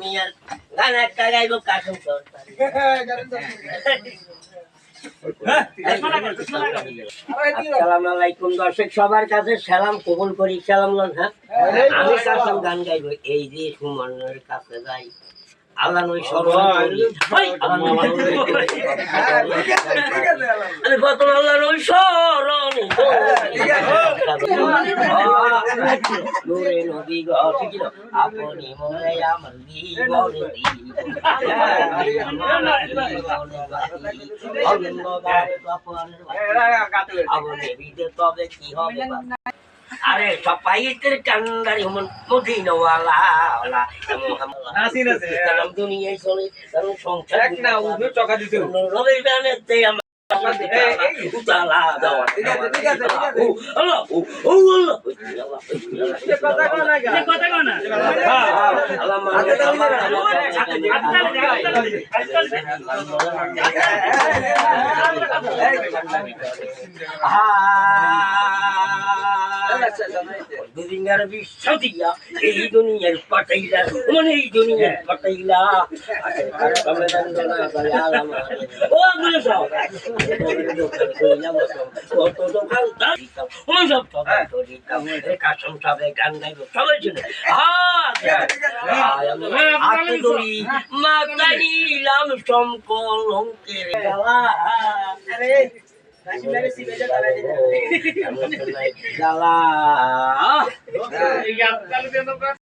মিয়ার গান একটা গাইব কাসম আসসালামু আলাইকুম দর্শক সবার কাছে সালাম কবুল করি সালাম হ্যাঁ? আমি কাসম গান গাইব? এই যে সুমনের কাছে যাই। আল্লাহ নই স্মরণ করি। আল্লাহ নই স্মরণ। নূরে নবী গো শিখিল আপনি মনে আমার জীবনে আপনি বিদে তবে কি হবে আরে সবাইকের কান্দারি হমন মদিনওয়ালা ওলা নাসিন আছে। কারণ দুনিয়ায় চলে কারণ সংসার এক না উঠে চকা দিতে আল্লাহ ও ও আল্লাহ সে কথা কও না গা। কথা কও না। হ্যাঁ, হ্যাঁ। আল্লাহ হাতে তালি দে না। হাতে দে, হাতে দে, হাতে দে। দুনিয়ার বিশ্ব দিয়া এই দুনিয়ার পাটাইলা মানে এই দুনিয়ার পাটাইলা ও গুলো সব ও সব তো দিতাম কাসম গান গাইব সবাই শুনে হাতে ধরি মাতা গালা গালা এই গান চালু দিয়ে দাও।